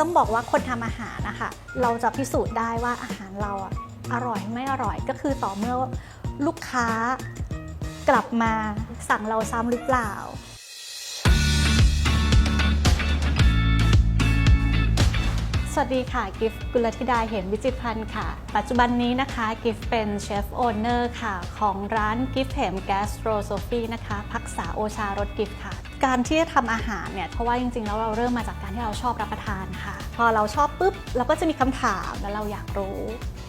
ต้องบอกว่าคนทำอาหารนะคะเราจะพิสูจน์ได้ว่าอาหารเราอะอร่อยไม่อร่อยก็คือต่อเมื่อลูกค้ากลับมาสั่งเราซ้ำหรือเปล่าสวัสดีค่ะ กิฟต์กุลธิดาเห็นวิจิตพันธ์ค่ะ ปัจจุบันนี้นะคะ กิฟต์เป็นเชฟโอเนอร์ค่ะ ของร้านกิฟต์เหมแกสโตรโซฟีนะคะ พักษาโอชารสกิฟต์ค่ะ การที่จะทำอาหารเนี่ยเพราะว่าจริงๆแล้วเราเริ่มมาจากการที่เราชอบรับประทานค่ะ พอเราชอบปุ๊บเราก็จะมีคำถามแล้วเราอยากรู้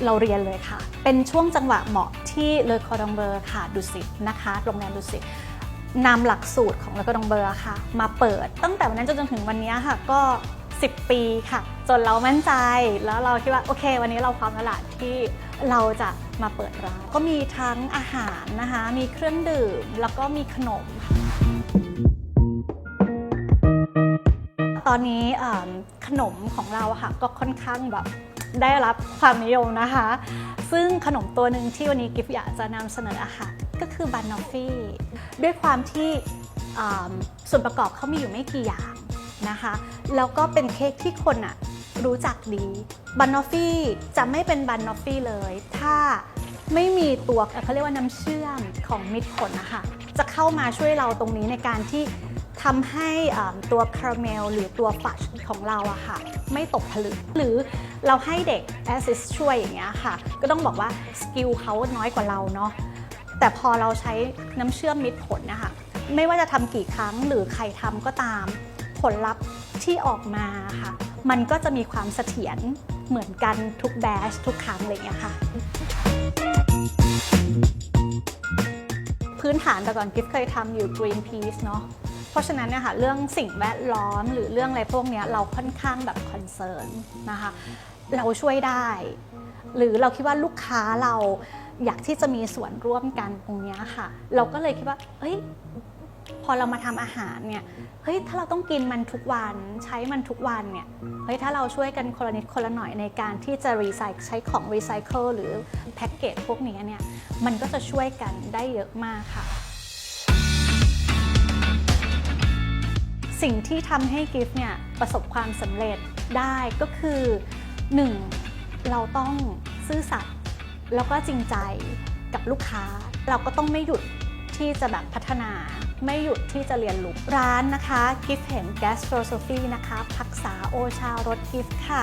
เราเรียนเลยค่ะ เป็นช่วงจังหวะเหมาะที่เลอคอดองเบอร์ค่ะดุสิตนะคะโรงแรมดุสิตนำหลักสูตรของเลกดองเบอร์ค่ะ มาเปิดตั้งแต่วันนั้นจนถึงวันนี้ค่ะก็ 10 ปีค่ะ จนเรามั่นใจแล้วเราคิดว่าโอเค วันนี้เราพร้อมแล้วล่ะที่เราจะมาเปิดร้านก็มีทั้งอาหารนะคะ มีเครื่องดื่มแล้วก็มีขนม ตอนนี้ขนมของเราค่ะก็ค่อนข้างแบบได้รับความนิยมนะคะ ซึ่งขนมตัวหนึ่งที่วันนี้กิฟอยากจะนำเสนออาหารก็คือบันนอฟฟี่ ด้วยความที่ส่วนประกอบเขามีอยู่ไม่กี่อย่างนะคะ แล้วก็เป็นเค้กที่คนอะรู้จักดีบันนอฟฟี่จะไม่เป็นบันนอฟฟี่เลย ถ้าไม่มีตัวเขาเรียกว่าน้ำเชื่อมของมิตรผลนะคะ จะเข้ามาช่วยเราตรงนี้ในการที่ ทำให้ตัวคาราเมลหรือตัวฟัชของเราอะค่ะ ไม่ตกผลึกหรือเราให้เด็กแอสซิสช่วยอย่างเงี้ยค่ะ ก็ต้องบอกว่าสกิลเขาน้อยกว่าเราเนาะแต่พอเราใช้น้ำเชื่อมมิตรผลนะคะไม่ว่าจะทำกี่ครั้งหรือใครทำก็ตาม ผลลัพธ์ที่ออกมาค่ะ มันก็จะมีความเสถียรเหมือนกันทุกแบชทุกครั้งอะไรอย่างเงี้ยค่ะ พื้นฐานแต่ก่อนกิฟเคยทำอยู่ Greenpeace เนาะ เพราะฉะนั้นเนี่ยค่ะเรื่องสิ่งแวดล้อมหรือเรื่องอะไรพวกนี้เราค่อนข้างแบบคอนเซิร์นนะคะเราช่วยได้ หรือเราคิดว่าลูกค้าเราอยากที่จะมีส่วนร่วมกันตรงนี้ค่ะ เราก็เลยคิดว่าเฮ้ยพอเรามาทำอาหารเนี่ยเฮ้ยถ้าเราต้องกินมันทุกวันใช้มันทุกวันเนี่ยเฮ้ยถ้าเราช่วยกันคนละนิดคนละหน่อยในการที่จะรีไซเคิลใช้ของรีไซเคิลหรือแพ็กเกจพวกนี้เนี่ยมันก็จะช่วยกันได้เยอะมากค่ะ สิ่งที่ทำให้กิฟต์เนี่ยประสบความสำเร็จได้ก็คือ 1. เราต้องซื่อสัตย์แล้วก็จริงใจกับลูกค้า เราก็ต้องไม่หยุดที่จะแบบพัฒนา ไม่หยุดที่จะเรียนรู้ร้านนะคะกิฟต์เห็นแกสโตรโซฟีนะคะพักษาโอชารสกิฟต์ค่ะ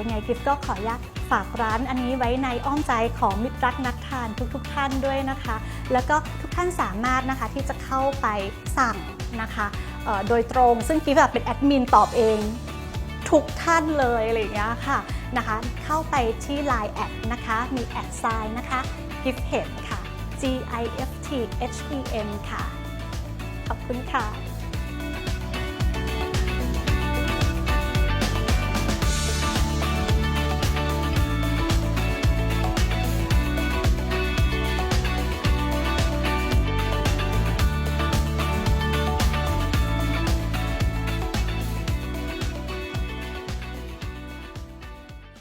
ยังไงกิฟต์ก็ขออนุญาตฝากร้านอันนี้ไว้ในอ้อมใจของมิตรรักนักานทุกๆทท่านด้วยนะคะ แล้วก็ทุกท่านสามารถนะคะที่จะเข้าไปสั่งนะคะโดยตรงซึ่งกิฟต์แบบเป็นแอดมินตอบเองทุกท่านเลยอะไรอย่างเงี้ยค่ะนะคะเข้าไปที่ Line แอดนะคะมีแอดไซน์นะคะ gift h e ค่ะ G I F T H E M ค่ะ ขอบคุณค่ะ